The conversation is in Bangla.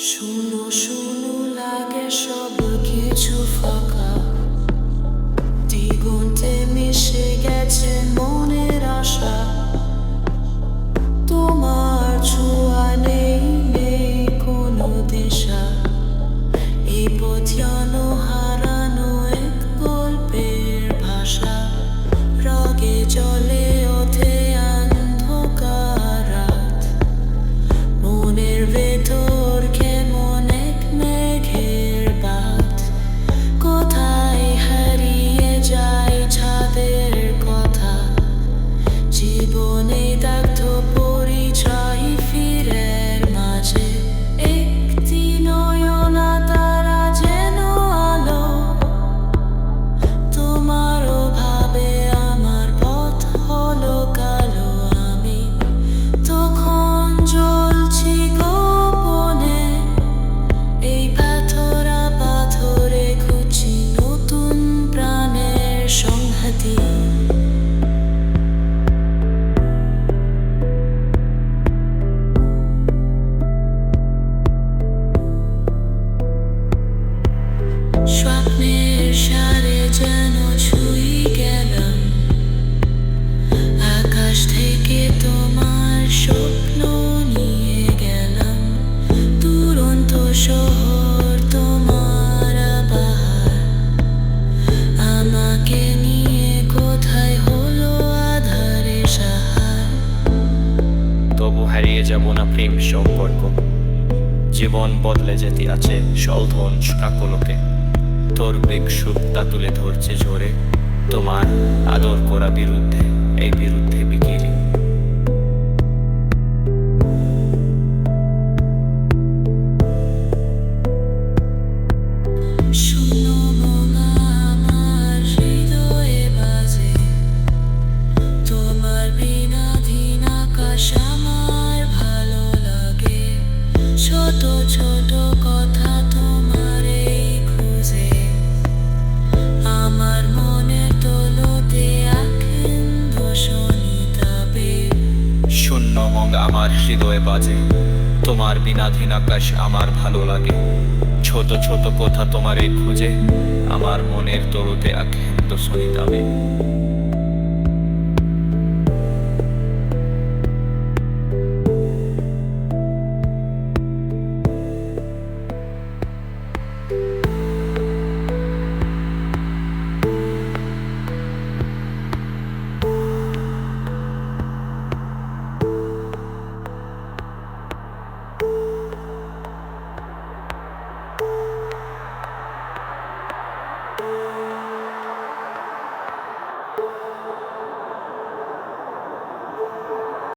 শুনো শুনো লাগে সব কিছু স্বপ্নের সারে যেন ছুঁই গেলাম। আকাশ থেকে তোমার নিয়ে গেলাম। দুরন্ত শহর তোমার আমাকে নিয়ে কোথায় হলো আধারে সাহার? তবু হারিয়ে যাব প্রেম সম্পর্ক। জীবন বদলে যেতে আছে সলধন সাকলকে তোর সুপ্তা তুলে ধরছে জোরে। তোমার আদর করা বিরুদ্ধে, এই বিরুদ্ধে বিকিরি ছোট ছোট কথা আমার হৃদয়ে বাজে। তোমার বিনাধীন আকাশ আমার ভালো লাগে। ছোট ছোট কথা তোমার এই খুঁজে। আমার মনের তরুতে আখ্যান্ত সনিতাবে